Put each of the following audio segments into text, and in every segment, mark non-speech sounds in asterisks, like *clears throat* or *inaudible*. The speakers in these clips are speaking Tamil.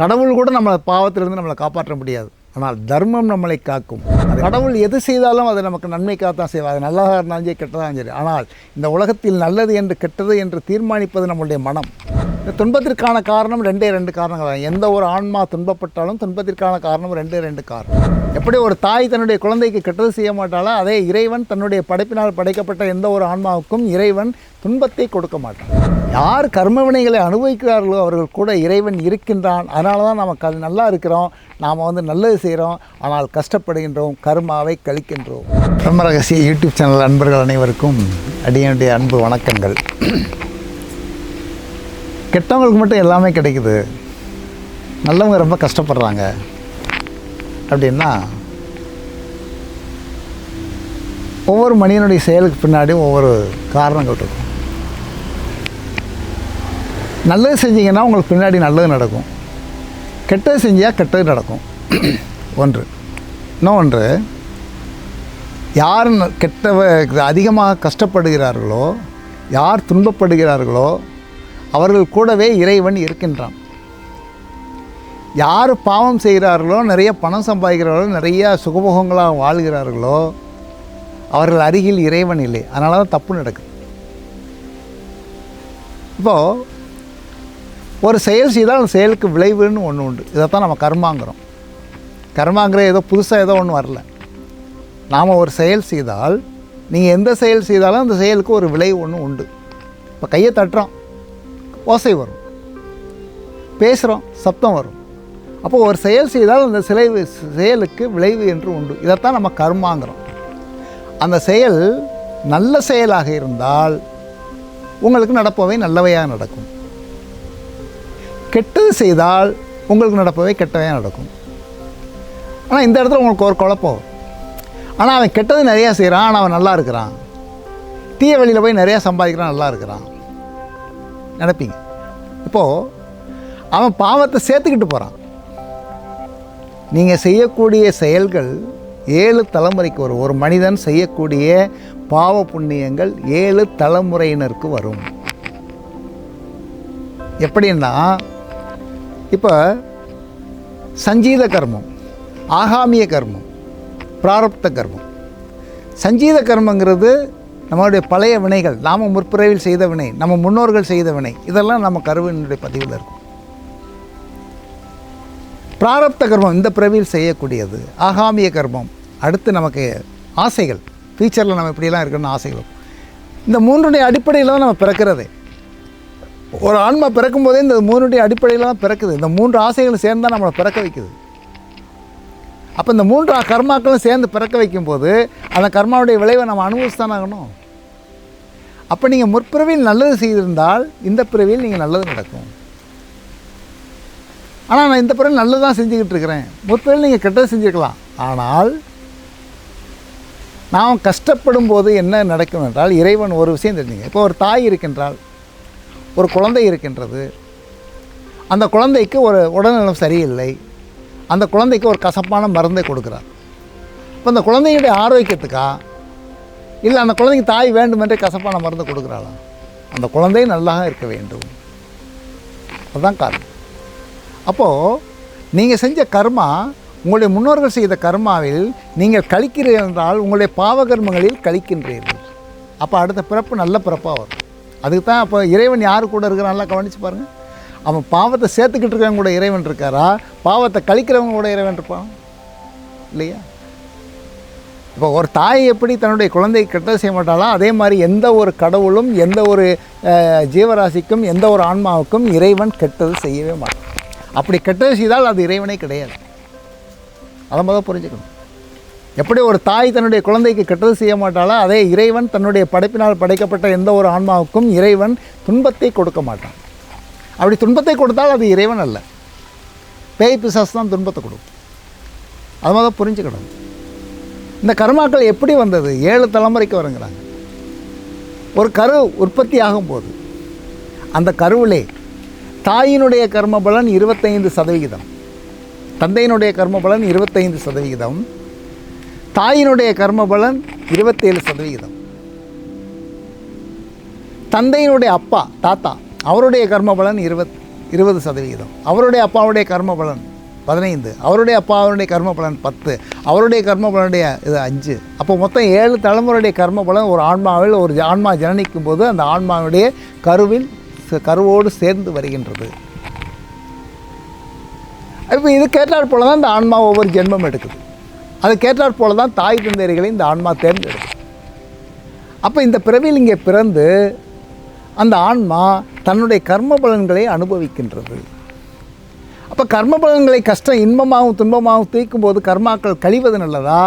கடவுள் கூட நம்மளை பாவத்திலிருந்து நம்மளை காப்பாற்ற முடியாது. ஆனால் தர்மம் நம்மளை காக்கும். அது கடவுள் எது செய்தாலும் அது நமக்கு நன்மைக்காகத்தான் செய்வார் அது நல்லதாக இருந்தாலும் சரி கெட்டதாக சரி. ஆனால் இந்த உலகத்தில் நல்லது என்று கெட்டது என்று தீர்மானிப்பது நம்முடைய மனம். இந்த துன்பத்திற்கான காரணம் ரெண்டே ரெண்டு காரணங்கள் தான். எந்த ஒரு ஆன்மா துன்பப்பட்டாலும் துன்பத்திற்கான காரணம் ரெண்டே ரெண்டு காரணம். எப்படி ஒரு தாய் தன்னுடைய குழந்தைக்கு கெட்டது செய்ய மாட்டாலோ அதே இறைவன் தன்னுடைய படைப்பினால் படைக்கப்பட்ட எந்த ஒரு ஆன்மாவுக்கும் இறைவன் துன்பத்தை கொடுக்க மாட்டான். யார் கர்மவினைகளை அனுபவிக்கிறார்களோ அவர்கள் கூட இறைவன் இருக்கின்றான். அதனால தான் நமக்கு அது நல்லா இருக்கிறோம். நாம் வந்து நல்லது செய்கிறோம் ஆனால் கஷ்டப்படுகின்றோம். கர்மாவை கழிக்கின்றோம். பிரம்ம ரகசிய யூடியூப் சேனல் அன்பர்கள் அனைவருக்கும் அடியனுடைய அன்பு வணக்கங்கள். கெட்டவங்களுக்கு மட்டும் எல்லாமே கிடைக்குது. நல்லவங்க ரொம்ப கஷ்டப்படுறாங்க. அப்படின்னா ஒவ்வொரு மனிதனுடைய செயலுக்கு பின்னாடியும் ஒவ்வொரு காரணங்கள் இருக்கும். நல்லது செஞ்சீங்கன்னா உங்களுக்கு பின்னாடி நல்லது நடக்கும். கெட்டது செஞ்சால் கெட்டது நடக்கும். *clears throat* ஒன்று. இன்னும் ஒன்று யார் ந- கெட்டவ அதிகமாக கஷ்டப்படுகிறார்களோ யார் துன்பப்படுகிறார்களோ அவர்கள் கூடவே இறைவன் இருக்கின்றான். யார் பாவம் செய்கிறார்களோ நிறைய பணம் சம்பாதிக்கிறார்களோ நிறைய சுகபோகங்களாக வாழ்கிறார்களோ அவர்கள் அருகில் இறைவன் இல்லை. அதனால தான் தப்பு நடக்குது. இப்போது ஒரு செயல் செய்தால் அந்த செயலுக்கு விளைவுன்னு ஒன்று உண்டு. இதைத்தான் நம்ம கர்மாங்கிறோம். கர்மாங்கிற ஏதோ புதுசாக ஏதோ ஒன்று வரல. நாம் ஒரு செயல் செய்தால் நீங்கள் எந்த செயல் செய்தாலும் அந்த செயலுக்கு ஒரு விளைவு ஒன்று உண்டு. இப்போ கையை தட்டுறோம். ஓசை வரும். பேசுகிறோம் சப்தம் வரும். அப்போ ஒரு செயல் செய்தால் அந்த சிலை செயலுக்கு விளைவு என்று உண்டு. இதைத்தான் நம்ம கர்மாங்கிறோம். அந்த செயல் நல்ல செயலாக இருந்தால் உங்களுக்கு நடப்பவை நல்லவையாக நடக்கும். கெட்டது செய்தால் உங்களுக்கு நடப்பவை கெட்டவையாக நடக்கும். ஆனால் இந்த இடத்துல உங்களுக்கு ஒரு குழப்பம் ஆனால் அவன் கெட்டது நிறையா செய்கிறான் ஆனால் அவன் நல்லா இருக்கிறான். தீய வழியில் போய் நிறையா சம்பாதிக்கிறான் நல்லா இருக்கிறான். நினைப்பீங்க இப்போது அவன் பாவத்தை சேர்த்துக்கிட்டு போகிறான் நீங்கள் செய்யக்கூடிய செயல்கள் ஏழு தலைமுறைக்கு வரும். ஒரு மனிதன் செய்யக்கூடிய பாவ புண்ணியங்கள் ஏழு தலைமுறையினருக்கு வரும். எப்படின்னா இப்போ சஞ்சீத கர்மம் ஆகாமிய கர்மம் பிராரப்த கர்மம். சஞ்சீத கர்மங்கிறது நம்மளுடைய பழைய வினைகள் நாம் முற்பிறவில் செய்த வினை நம்ம முன்னோர்கள் செய்த வினை இதெல்லாம் நம்ம கருவினுடைய பதிவில் இருக்கும். பிராரப்த கர்மம் இந்த பிறவியில் செய்யக்கூடியது. ஆகாமிய கர்மம். அடுத்து நமக்கு ஆசைகள். ஃபியூச்சரில் நம்ம இப்படியெல்லாம் இருக்கணும்னு ஆசைகள் இந்த மூன்றுடைய அடிப்படையில் தான் நம்ம பிறக்கிறது. ஒரு ஆன்மா பிறக்கும் போதே இந்த மூணுடைய அடிப்படையில் தான் பிறக்குது. இந்த மூன்று ஆசைகளும் சேர்ந்து தான் நம்மளை பிறக்க வைக்குது. அப்போ இந்த மூன்று கர்மாக்களும் சேர்ந்து பிறக்க வைக்கும்போது அந்த கர்மாவுடைய விளைவை நம்ம அனுபவிச்சுதான் ஆகணும். அப்போ நீங்கள் முற்பிறவியில் நல்லது செய்திருந்தால் இந்த பிறவியில் நீங்கள் நல்லது நடக்கும். ஆனால் நான் இந்த பிறகு நல்லது தான் செஞ்சுக்கிட்டு இருக்கிறேன். முற்பிறவில் நீங்கள் கெட்டது செஞ்சுருக்கலாம் ஆனால் நாம் கஷ்டப்படும் போது என்ன நடக்கும் என்றால் இறைவன் ஒரு விஷயம் தெரிஞ்சுங்க. இப்போ ஒரு தாய் இருக்கின்றால் ஒரு குழந்தை இருக்கின்றது. அந்த குழந்தைக்கு ஒரு உடல்நலம் சரியில்லை. அந்த குழந்தைக்கு ஒரு கசப்பான மருந்தை கொடுக்குறார். இப்போ அந்த குழந்தையுடைய ஆரோக்கியத்துக்கா? இல்லை அந்த குழந்தைக்கு தாய் வேண்டுமென்றே கசப்பான மருந்து கொடுக்குறாளா? அந்த குழந்தை நல்லா இருக்க வேண்டும். அதுதான் காரணம். அப்போது நீங்கள் செஞ்ச கர்மா உங்களுடைய முன்னோர்கள் செய்த கர்மாவில் நீங்கள் கழிக்கிறீர்கள் என்றால் உங்களுடைய பாவகர்மங்களில் கழிக்கின்றீர்கள். அப்போ அடுத்த பிறப்பு நல்ல பிறப்பாக வரும். அதுக்கு தான் அப்போ இறைவன் யார் கூட இருக்கிறான் கவனித்து பாருங்கள் அவன் பாவத்தை சேர்த்துக்கிட்டு இருக்கவங்க கூட இறைவன் இருக்காரா? பாவத்தை கழிக்கிறவங்க கூட இறைவன் இருப்பான்? இல்லையா? இப்போ ஒரு தாய் எப்படி தன்னுடைய குழந்தை கெட்ட செய்ய மாட்டாளோ? அதே மாதிரி எந்த ஒரு கடவுளும் எந்த ஒரு ஜீவராசிக்கும் எந்த ஒரு ஆன்மாவுக்கும் இறைவன் கெட்டது செய்யவே மாட்டான். அப்படி கெட்டது செய்தால் அது இறைவனே கிடையாது. அதை முதல் புரிஞ்சுக்கணும். எப்படி ஒரு தாய் தன்னுடைய குழந்தைக்கு கெட்டது செய்ய மாட்டாளோ? அதே இறைவன் தன்னுடைய படைப்பினால் படைக்கப்பட்ட எந்த ஒரு ஆன்மாவுக்கும் இறைவன் துன்பத்தை கொடுக்க மாட்டான். அப்படி துன்பத்தை கொடுத்தால் அது இறைவன் அல்ல. பேய் பிசாசு தான் துன்பத்தை கொடுக்கும். அது மாதிரி புரிஞ்சுக்கணும். இந்த கர்மாக்கள் எப்படி வந்தது? ஏழு தலைமுறைக்கு வருங்கிறாங்க. ஒரு கரு உற்பத்தி ஆகும்போது அந்த கருவிலே தாயினுடைய கர்ம பலன் இருபத்தைந்து சதவிகிதம் தந்தையினுடைய கர்ம பலன் இருபத்தைந்து சதவிகிதம் தாயினுடைய கர்ம பலன் இருபத்தேழு சதவிகிதம். தந்தையினுடைய அப்பா தாத்தா அவருடைய கர்ம பலன் இருபத் இருபது சதவிகிதம். அவருடைய அப்பாவுடைய கர்ம பலன் பதினைந்து. அவருடைய அப்பாவுடைய கர்ம பலன் பத்து. அவருடைய கர்ம பலனுடைய இது அஞ்சு. அப்போ மொத்தம் ஏழு தலைமுறையுடைய கர்ம பலன் ஒரு ஆன்மாவில் ஒரு ஆன்மா ஜனனிக்கும் போது அந்த ஆன்மாவுடைய கருவில் கருவோடு சேர்ந்து வருகின்றது. இப்போ இது கேட்டாற் போல தான் இந்த ஆன்மா ஒவ்வொரு ஜென்மம் எடுக்குது. அது கேட்டாற் போல தான் தாய் தந்தையர்களை இந்த ஆன்மா தேர்ந்தெடுக்கும் அப்போ இந்த பிறவியில் இங்கே பிறந்து அந்த ஆன்மா தன்னுடைய கர்ம பலன்களை அனுபவிக்கின்றது. அப்போ கர்ம பலன்களை கஷ்டம் இன்பமாகவும் துன்பமாகவும் தீர்க்கும் போது கர்மாக்கள் கழிவது நல்லதா?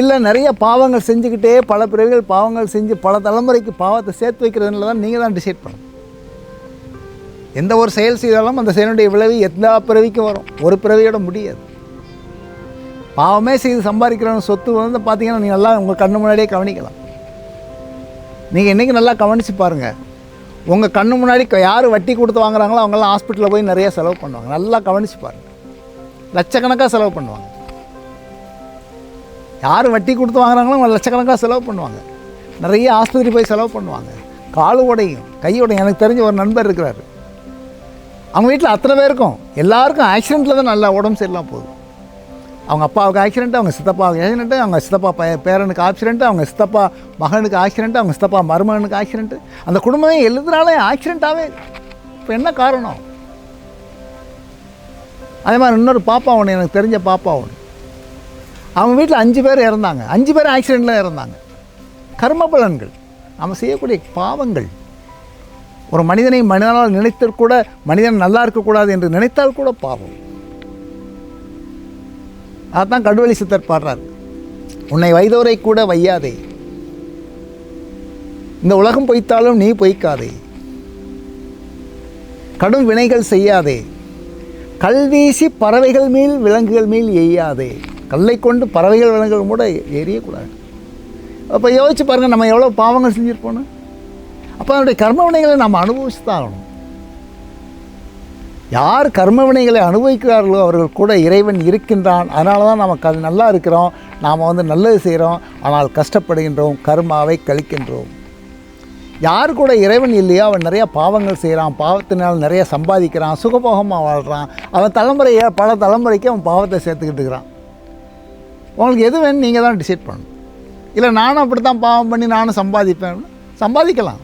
இல்லை நிறைய பாவங்கள் செஞ்சுக்கிட்டே பல பிறவிகள் பாவங்கள் செஞ்சு பல தலைமுறைக்கு பாவத்தை சேர்த்து வைக்கிறது தான் நீங்கள் தான் டிசைட் பண்ணணும். எந்த ஒரு செயல் செய்தாலும் அந்த செயலுடைய விளைவு எல்லா பிறவிக்கும் வரும். ஒரு பிறவியோட முடியாது. பாவமே செய்து சம்பாதிக்கிறவங்க சொத்து வந்து பார்த்தீங்கன்னா நீங்கள் நல்லா உங்கள் கண்ணு முன்னாடியே கவனிக்கலாம். நீங்கள் இன்றைக்கி நல்லா கவனித்து பாருங்கள் உங்கள் கண்ணு முன்னாடி யார் வட்டி கொடுத்து வாங்குறாங்களோ அவங்கெல்லாம் ஹாஸ்பிட்டலில் போய் நிறைய செலவு பண்ணுவாங்க. நல்லா கவனித்து பாருங்கள் லட்சக்கணக்காக செலவு பண்ணுவாங்க. யார் வட்டி கொடுத்து வாங்குறாங்களோ அவங்க லட்சக்கணக்காக செலவு பண்ணுவாங்க. நிறைய ஆஸ்பத்திரி போய் செலவு பண்ணுவாங்க. காலு உடையும் கையுடையும் எனக்கு தெரிஞ்ச ஒரு நண்பர் இருக்கிறாரு. அவங்க வீட்டில் அத்தனை பேருக்கும். எல்லாருக்கும் ஆக்சிடெண்ட்டில் தான் நல்லா உடம்பு சரியில்லாம போகுது. அவங்க அப்பாவுக்கு ஆக்சிடென்ட் அவங்க சித்தப்பாவுக்கு ஆக்சிடென்ட் அவங்க சித்தப்பா பைய பேரனுக்கு ஆக்சிடென்ட் அவங்க சித்தப்பா மகனுக்கு ஆக்சிடென்ட் அவங்க சித்தப்பா மருமகனுக்கு ஆக்சிடென்ட் அந்த குடும்பமே எழுதுனாலே ஆக்சிடென்ட்டாகவே இப்போ என்ன காரணம்? அதே மாதிரி இன்னொரு பாப்பா ஒன்று எனக்கு தெரிஞ்ச பாப்பா ஒன்று அவங்க வீட்டில் அஞ்சு பேர் இறந்தாங்க. அஞ்சு பேர் ஆக்சிடெண்ட்டில் இறந்தாங்க. கர்ம பலன்கள். நம்ம செய்யக்கூடிய பாவங்கள். ஒரு மனிதனை மனிதனால் நினைத்தால் கூட மனிதன் நல்லா இருக்கக்கூடாது என்று நினைத்தால் கூட பாவம். அதான் கடுவழி சித்தர் பாடுறார். உன்னை வைதோரை கூட வையாதே. இந்த உலகம் பொய்த்தாலும் நீ பொய்க்காதே. கடும் வினைகள் செய்யாதே. கல் வீசி பறவைகள் மேல் விலங்குகள் மேல் எய்யாதே. கல்லை கொண்டு பறவைகள் விலங்குகள் கூட எரியக்கூடாது அப்போ யோசிச்சு பாருங்கள் நம்ம எவ்வளோ பாவங்கள் செஞ்சுருப்போன்னு அப்போ அதனுடைய கர்ம வினைகளை நம்ம அனுபவிச்சு தான் ஆகணும். யார் கர்மவினைகளை அனுபவிக்கிறார்களோ அவர்கள் கூட இறைவன் இருக்கின்றான். அதனால தான் நமக்கு அது நல்லா இருக்கிறோம். நாம் வந்து நல்லது செய்கிறோம் ஆனால் கஷ்டப்படுகின்றோம். கர்மாவை கழிக்கின்றோம். யார் கூட இறைவன் இல்லையோ அவன் நிறைய பாவங்கள் செய்கிறான் பாவத்தினால் நிறைய சம்பாதிக்கிறான். சுகபோகமாக வாழ்கிறான் அவன் தலைமுறையை பல தலைமுறைக்கு அவன் பாவத்தை சேர்த்துக்கிட்டு இருக்கிறான். உங்களுக்கு எது வேணும் நீங்கள் தான் டிசைட் பண்ணணும். இல்லை நானும் அப்படி தான் பாவம் பண்ணி நானும் சம்பாதிப்பேன். சம்பாதிக்கலாம்.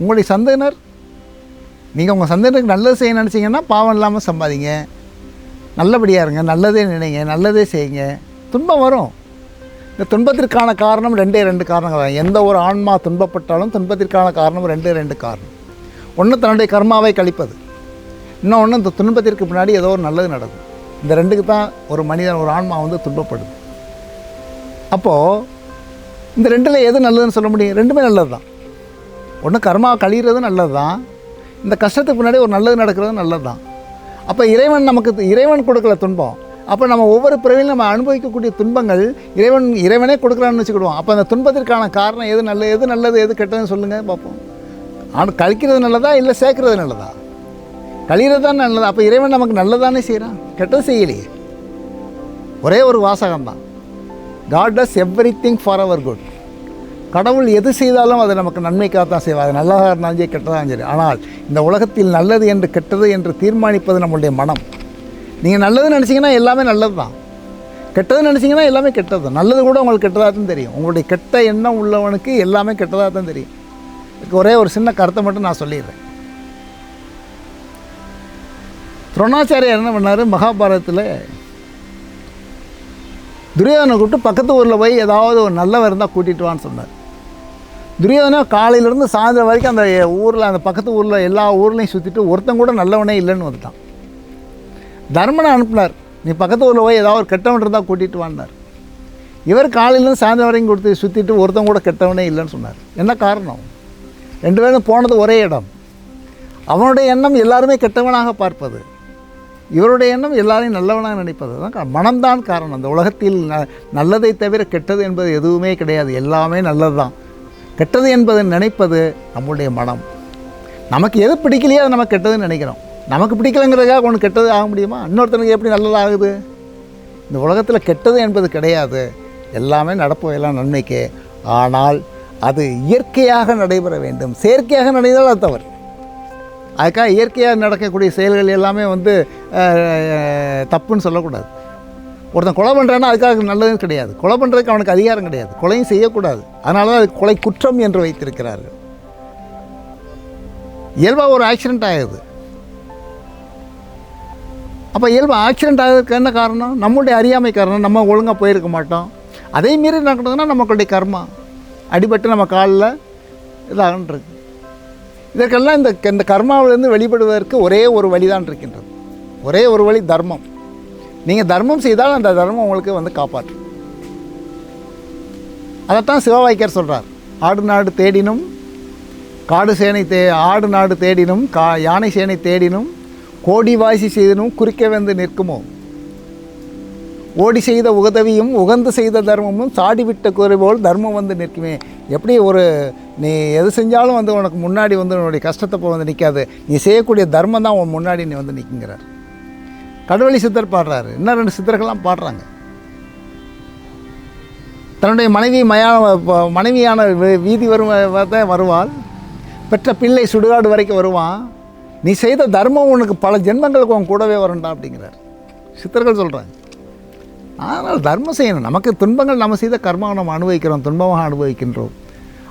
உங்களுடைய சந்தையினர் நீங்கள் உங்கள் சந்தேகத்துக்கு நல்லது செய்ய நினச்சிங்கன்னா பாவம் இல்லாமல் சம்பாதிங்க. நல்லபடியாக இருங்க நல்லதே நினைங்க நல்லதே செய்யுங்க. துன்பம் வரும். இந்த துன்பத்திற்கான காரணம் ரெண்டே ரெண்டு காரணங்கள் தான். எந்த ஒரு ஆன்மா துன்பப்பட்டாலும் துன்பத்திற்கான காரணம் ரெண்டே ரெண்டு காரணம். ஒன்று தன்னுடைய கர்மாவை கழிப்பது. இன்னொன்று இந்த துன்பத்திற்கு பின்னாடி ஏதோ ஒரு நல்லது நடக்கும். இந்த ரெண்டுக்கு தான் ஒரு மனிதன் ஒரு ஆன்மா வந்து துன்பப்படுது. அப்போது இந்த ரெண்டில் எது நல்லதுன்னு சொல்ல முடியும்? ரெண்டுமே நல்லது தான் ஒன்று கர்மா கழிகிறது நல்லது தான் இந்த கஷ்டத்துக்கு முன்னாடி ஒரு நல்லது நடக்கிறது நல்லது தான் அப்போ இறைவன் நமக்கு இறைவன் கொடுக்கல துன்பம். அப்போ நம்ம ஒவ்வொரு பிறவிலும் நம்ம அனுபவிக்கக்கூடிய துன்பங்கள் இறைவன் இறைவனே கொடுக்குறான்னு வச்சுக்கிடுவோம். அப்போ அந்த துன்பத்திற்கான காரணம் எது நல்லது எது நல்லது எது கெட்டதுன்னு சொல்லுங்கள் பார்ப்போம். ஆனால் கழிக்கிறது நல்லதா இல்லை சேர்க்கறது நல்லதா? கழிகிறது தான் நல்லது. அப்போ இறைவன் நமக்கு நல்லதானே செய்கிறான் கெட்டது செய்யலையே. ஒரே ஒரு வாசகம் தான் God does everything for our good கடவுள் எது செய்தாலும் அது நமக்கு நன்மைக்காக தான் செய்வார். அது நல்லதாக இருந்தாலும் சரி கெட்டதாக சரி. ஆனால் இந்த உலகத்தில் நல்லது என்று கெட்டது என்று தீர்மானிப்பது நம்மளுடைய மனம். நீங்கள் நல்லது நினச்சிங்கன்னா எல்லாமே நல்லது தான் கெட்டது நினச்சிங்கன்னா எல்லாமே கெட்டது தான் நல்லது கூட உங்களுக்கு கெட்டதாக தான் தெரியும். உங்களுடைய கெட்ட எண்ணம் உள்ளவனுக்கு எல்லாமே கெட்டதாக தான் தெரியும் ஒரே ஒரு சின்ன கருத்தை மட்டும் நான் சொல்லிடுறேன். துரோணாச்சாரியார் என்ன பண்ணார்? மகாபாரதத்தில் துரியோதனை கூப்பிட்டு பக்கத்து ஊரில் போய் ஏதாவது ஒரு நல்லவர் இருந்தால் கூட்டிகிட்டு வான்னு சொன்னார். துரியோதனா காலையிலேருந்து சாயந்தரம் வரைக்கும் அந்த ஊரில் அந்த பக்கத்து ஊரில் எல்லா ஊர்லேயும் சுற்றிட்டு ஒருத்தன் கூட நல்லவனே இல்லைன்னு வந்துட்டான். தர்மனை அனுப்புனார். நீ பக்கத்து ஊரில் போய் ஏதாவது ஒரு கெட்டவன் இருந்தால் கூட்டிகிட்டு வான்னார். இவர் காலையிலேருந்து சாயந்தரம் வரைக்கும் கொடுத்து சுற்றிட்டு ஒருத்தன் கூட கெட்டவனே இல்லைன்னு சொன்னார். என்ன காரணம்? ரெண்டு பேரும் போனது ஒரே இடம். அவனுடைய எண்ணம் எல்லாருமே கெட்டவனாக பார்ப்பது. இவருடைய எண்ணம் எல்லாரையும் நல்லவனாக நினைப்பது. தான் மனம்தான் காரணம். அந்த உலகத்தில் ந நல்லதை தவிர கெட்டது என்பது எதுவுமே கிடையாது. எல்லாமே நல்லது தான் கெட்டது என்பதை நினைப்பது நம்மளுடைய மனம். நமக்கு எது பிடிக்கலையோ அதை நம்ம கெட்டதுன்னு நினைக்கிறோம். நமக்கு பிடிக்கலங்கிறதுக்காக ஒன்று கெட்டது ஆக முடியுமா? இன்னொருத்தனுக்கு எப்படி நல்லதாகுது? இந்த உலகத்தில் கெட்டது என்பது கிடையாது. எல்லாமே நடப்பு எல்லாம் நன்மைக்கு. ஆனால் அது இயற்கையாக நடைபெற வேண்டும். செயற்கையாக நடைந்தால் அது தவறு. அதுக்காக இயற்கையாக நடக்கக்கூடிய செயல்கள் எல்லாமே வந்து தப்புன்னு சொல்லக்கூடாது. ஒருத்தன் கொலை பண்ணுறான்னா அதுக்காக நல்லதும் கிடையாது. கொலை பண்ணுறதுக்கு அவனுக்கு அதிகாரம் கிடையாது. கொலையும் செய்யக்கூடாது. அதனால தான் அது கொலை குற்றம் என்று வைத்திருக்கிறார்கள். இயல்பாக ஒரு ஆக்சிடெண்ட் ஆகுது. அப்போ இயல்பு ஆக்சிடெண்ட் ஆகிறதுக்கு என்ன காரணம்? நம்மளுடைய அறியாமை காரணம். நம்ம ஒழுங்காக போயிருக்க மாட்டோம். அதே மீறி நடக்கிறதுனா நம்மளுடைய கர்மா. அடிபட்டு நம்ம காலில் இதாகன்றிருக்கு இதற்கெல்லாம் இந்த இந்த கர்மாவிலேருந்து வெளிப்படுவதற்கு ஒரே ஒரு வழி தான் இருக்கின்றது. ஒரே ஒரு வழி தர்மம். நீங்கள் தர்மம் செய்தால் அந்த தர்மம் உங்களுக்கு வந்து காப்பாற்றும். அதைத்தான் சிவவாய்க்கர் சொல்கிறார் ஆடு நாடு தேடினும் காடு சேனை தே ஆடு நாடு தேடினும் கா யானை சேனை தேடினும் கோடி வாசி செய்தினும் குறிக்க வந்து நிற்குமோ? ஓடி செய்த உதவியும் உகந்து செய்த தர்மமும் சாடிவிட்ட குறைபோல் தர்மம் வந்து நிற்குமே. எப்படி ஒரு நீ எது செஞ்சாலும் வந்து உனக்கு முன்னாடி வந்து உன்னுடைய கஷ்டத்தை வந்து நிற்காது. நீ செய்யக்கூடிய தர்மம் தான் உன் முன்னாடி நீ வந்து நிற்குங்கிறார். கடவுளி சித்தர் பாடுறாரு. இன்னும் ரெண்டு சித்தர்கள்லாம் பாடுறாங்க. தன்னுடைய மனைவி மயான மனைவியான வீ- வீதி வரும் வருவாள். பெற்ற பிள்ளை சுடுகாடு வரைக்கும் வருவான். நீ செய்த தர்மம் உனக்கு பல ஜென்மங்களுக்கு உன் கூடவே வரும்டா அப்படிங்கிறார். சித்தர்கள் சொல்கிறாங்க ஆனால் தர்மம் செய்யணும். நமக்கு துன்பங்கள் நம்ம செய்த கர்மாவை நம்ம அனுபவிக்கிறோம் துன்பமாக அனுபவிக்கின்றோம்.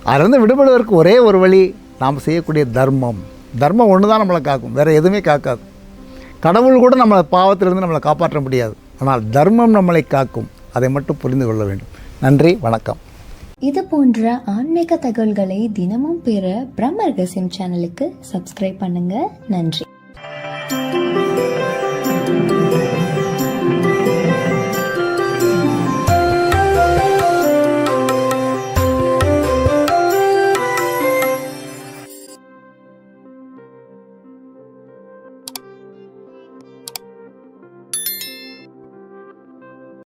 அதிலிருந்து விடுபடுவதற்கு ஒரே ஒரு வழி நாம் செய்யக்கூடிய தர்மம். தர்மம் ஒன்று தான் நம்மளை காக்கும். வேறு எதுவுமே காக்காது. கடவுள் கூட நம்மளை பாவத்திலிருந்து நம்மளை காப்பாற்ற முடியாது. ஆனால் தர்மம் நம்மளை காக்கும். அதை மட்டும் புரிந்து கொள்ள வேண்டும். நன்றி வணக்கம். இது போன்ற ஆன்மீக தகவல்களை தினமும் பெற பிரம்ம ரகசியம் சேனலுக்கு சப்ஸ்கிரைப் பண்ணுங்க. நன்றி.